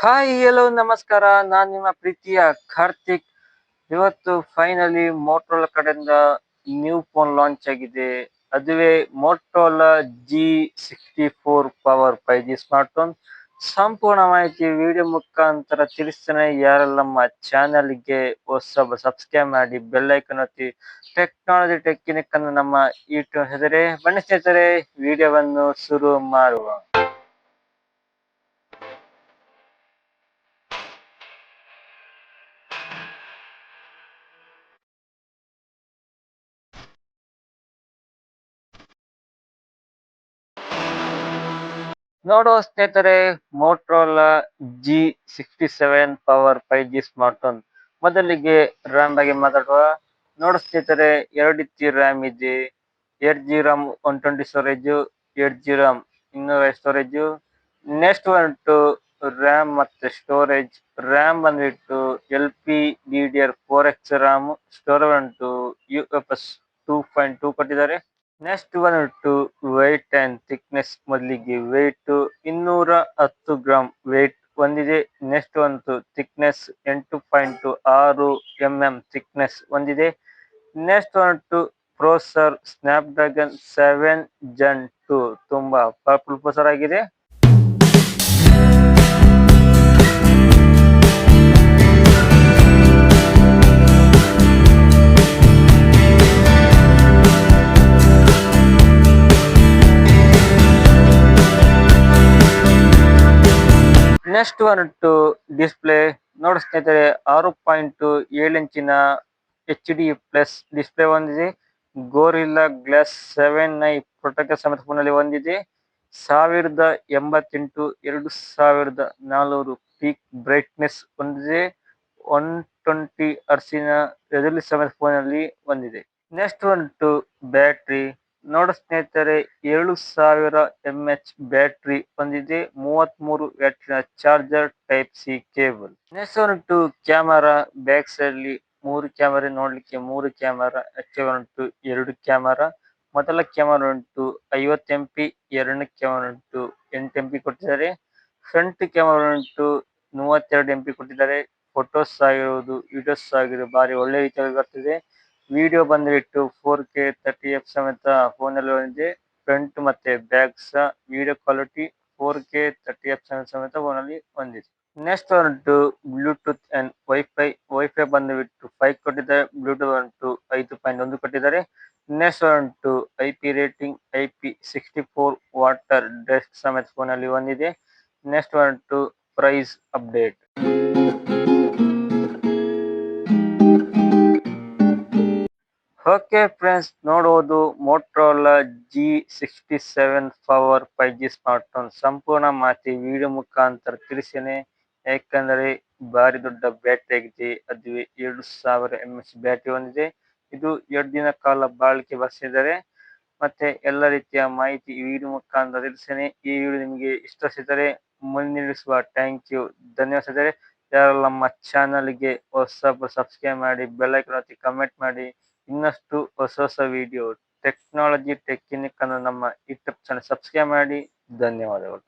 Hi ಎಲ್ಲೋ ನಮಸ್ಕಾರ. ನಾನು ನಿಮ್ಮ ಪ್ರೀತಿಯ ಕಾರ್ತಿಕ್. ಇವತ್ತು ಫೈನಲಿ ಮೋಟ್ರೋಲ ಕಡೆಯಿಂದ ನ್ಯೂ ಫೋನ್ ಲಾಂಚ್ ಆಗಿದೆ. ಅದುವೇ Motorola G sixty four power five G smartphone ಸಂಪೂರ್ಣ ಮಾಹಿತಿ ವಿಡಿಯೋ ಮುಖಾಂತರ ತಿಳಿಸ್ತೇನೆ. ಯಾರೆಲ್ಲ ನಮ್ಮ ಚಾನಲ್ಗೆ ಹೊಸ ಸಬ್ಸ್ಕ್ರೈಬ್ ಮಾಡಿ ಬೆಲ್ ಐಕನ್ ಒತ್ತಿ ಟೆಕ್ನಾಲಜಿ ಟೆಕ್ನಿಕ್ ಅನ್ನು ನಮ್ಮ ಯೂಟ್ಯೂಬ್ ಹೆಸರೇ ಬಣ್ಣ ಸ್ನೇಹಿತರೆ. ವಿಡಿಯೋವನ್ನು ಶುರು ಮಾಡುವ. ನೋಡುವ ಸ್ನೇಹಿತರೆ Motorola G sixty seven power five G smartphone ಮೊದಲಿಗೆ ರ್ಯಾಮ್ ಬಗ್ಗೆ ಮಾತಾಡುವ. ನೋಡೋ ಸ್ನೇಹಿತರೆ, ಎರಡು ಜಿ ರ್ಯಾಮ್ ಇದೆ. Eight G RAM one twenty storage eight G RAM ಇನ್ನೂರ ಸ್ಟೋರೇಜ್ ನೆಕ್ಸ್ಟ್ ಬಂದ್ಬಿಟ್ಟು ರ್ಯಾಮ್ ಮತ್ತೆ ಸ್ಟೋರೇಜ್ ರ್ಯಾಮ್ ಬಂದ್ಬಿಟ್ಟು L P D D R four X RAM storage ಬಂದ್ಬಿಟ್ಟು U F S two point two ಕೊಟ್ಟಿದ್ದಾರೆ. Next one to weight and thickness ಮೊದಲಿಗೆ weight ಇನ್ನೂರ ಹತ್ತು gram weight ಹೊಂದಿದೆ. ನೆಕ್ಸ್ಟ್ ಒಂದು ಥಿಕ್ನೆಸ್ ಎಂಟು ಪಾಯಿಂಟ್ ಆರು ಎಂ ಎಂ ಥಿಕ್ನೆಸ್ ಹೊಂದಿದೆ. ನೆಕ್ಸ್ಟ್ ಬಂದ್ಬಿಟ್ಟು processor Snapdragon seven gen two ತುಂಬಾ ಪವರ್ಫುಲ್ ಪ್ರೊಸೆಸರ್ ಆಗಿದೆ. Next one to display. ನೋಡಿ ಸ್ನೇಹಿತರೆ, ಆರು ಪಾಯಿಂಟ್ ಏಳು ಇಂಚಿನ ಎಚ್ ಡಿ ಪ್ಲಸ್ ಡಿಸ್ಪ್ಲೇ ಹೊಂದಿದೆ Gorilla glass seven I protector ಸಮೇತ ಫೋನಲ್ಲಿ ಹೊಂದಿದೆ ಸಾವಿರದ ಎಂಬತ್ತೆಂಟು ಎರಡು ಸಾವಿರದ ನಾಲ್ನೂರು ಪೀಕ್ ಬ್ರೈಟ್ನೆಸ್ ಹೊಂದಿದೆ ಒನ್ ಟ್ವೆಂಟಿ ಅರ್ಸಿನ ರೆಸಲ್ಯೂಷನ್ ಫೋನ್ ಫೋನಲ್ಲಿ ಹೊಂದಿದೆ ನೆಕ್ಸ್ಟ್ ಒನ್ ಟು ಬ್ಯಾಟ್ರಿ ನೋಡು ಸ್ನೇಹಿತರೆ, ಏಳು ಸಾವಿರ ಎಂ ಎಚ್ ಬ್ಯಾಟ್ರಿ ಹೊಂದಿದೆ ಮೂವತ್ಮೂರು ವ್ಯಾಟಿನ charger type C cable. Next to camera back side ಅಲ್ಲಿ ಮೂರು ಕ್ಯಾಮರಾ ನೋಡ್ಲಿಕ್ಕೆ ಮೂರು ಕ್ಯಾಮರಾ ಹೆಚ್ಚು ಉಂಟು ಎರಡು ಕ್ಯಾಮರಾ, ಮೊದಲ ಕ್ಯಾಮರಾ ಉಂಟು ಐವತ್ತು ಎಂ ಪಿ ಎರಡನೇ ಕ್ಯಾಮರಾ ಉಂಟು ಎಂಟು ಎಂ ಪಿ ಕೊಟ್ಟಿದ್ದಾರೆ. ಫ್ರಂಟ್ ಕ್ಯಾಮರಾ ಉಂಟು ಮೂವತ್ತೆರಡು ಎಂ ಪಿ ಕೊಟ್ಟಿದ್ದಾರೆ. ಫೋಟೋಸ್ ಆಗಿರುವುದು ವಿಡಿಯೋಸ್ ಆಗಿರೋದು ಬಾರಿ ಒಳ್ಳೆ ರೀತಿಯಾಗಿ ಬರ್ತಿದೆ. ವಿಡಿಯೋ ಬಂದ್ಬಿಟ್ಟು ಫೋರ್ ಕೆ ತರ್ಟಿ ಎಫ್ ಸಮೇತ ಫೋನಲ್ಲಿ ಬಂದಿದೆ ಫ್ರಂಟ್ ಮತ್ತೆ ಬ್ಯಾಕ್ ಸಹ video quality four K thirty F ಸಮೇತ ಫೋನಲ್ಲಿ ಬಂದಿದೆ. ನೆಕ್ಸ್ಟ್ ಬಂದ್ಬಿಟ್ಟು ಬ್ಲೂಟೂತ್ ಅಂಡ್ ವೈಫೈ ವೈಫೈ ಬಂದ್ಬಿಟ್ಟು ಫೈವ್ ಕೊಟ್ಟಿದ್ದಾರೆ. ಬ್ಲೂಟೂತ್ ಬಂದ್ಬಿಟ್ಟು ಐದು ಪಾಯಿಂಟ್ ಒಂದು ಕೊಟ್ಟಿದ್ದಾರೆ. ನೆಕ್ಸ್ಟ್ ಬಂದ್ಬಿಟ್ಟು I P rating I P sixty four water desk ಸಮೇತ ಫೋನಲ್ಲಿ ಬಂದಿದೆ. ನೆಕ್ಸ್ಟ್ ಬಂದ್ಬಿಟ್ಟು ಪ್ರೈಸ್ ಅಪ್ಡೇಟ್ ಓಕೆ ಫ್ರೆಂಡ್ಸ್ ನೋಡುವುದು Motorola G sixty seven power five G smartphone ಸಂಪೂರ್ಣ ಮಾಹಿತಿ ವಿಡಿಯೋ ಮುಖಾಂತರ ತಿಳಿಸೇನೆ. ಯಾಕಂದರೆ ಭಾರಿ ದೊಡ್ಡ ಬ್ಯಾಟ್ರಿ ಆಗಿದೆ. ಅದು ಎರಡು ಸಾವಿರ ಎಂ ಎಚ್ ಬ್ಯಾಟ್ರಿ ಹೊಂದಿದೆ. ಇದು ಎರಡು ದಿನ ಕಾಲ ಬಾಳಿಕೆ ಬರ್ಸಿದ್ದಾರೆ ಮತ್ತೆ ಎಲ್ಲ ರೀತಿಯ ಮಾಹಿತಿ ಈ ವಿಡಿಯೋ ಮುಖಾಂತರ ತಿಳಿಸೇನೆ. ಈ ವಿಡಿಯೋ ನಿಮಗೆ ಇಷ್ಟವಿದ್ದರೆ ಮುನ್ನಡೆಸುವ ಥ್ಯಾಂಕ್ ಯು ಧನ್ಯವಾದರೆ ಯಾರು ನಮ್ಮ ಚಾನಲ್ಗೆ ಹೊಸ ಸಬ್ಸ್ಕ್ರೈಬ್ ಮಾಡಿ ಬೆಲ್ ಐಕನ್ ಒತ್ತಿ ಕಮೆಂಟ್ ಮಾಡಿ ಇನ್ನಷ್ಟು ಹೊಸ ಹೊಸ ವಿಡಿಯೋ ಟೆಕ್ನಾಲಜಿ ಟೆಕ್ನಿಕ್ ಅನ್ನು ನಮ್ಮ ಯೂಟ್ಯೂಬ್ ಚಾನಲ್ ಸಬ್ಸ್ಕ್ರೈಬ್ ಮಾಡಿ. ಧನ್ಯವಾದಗಳು.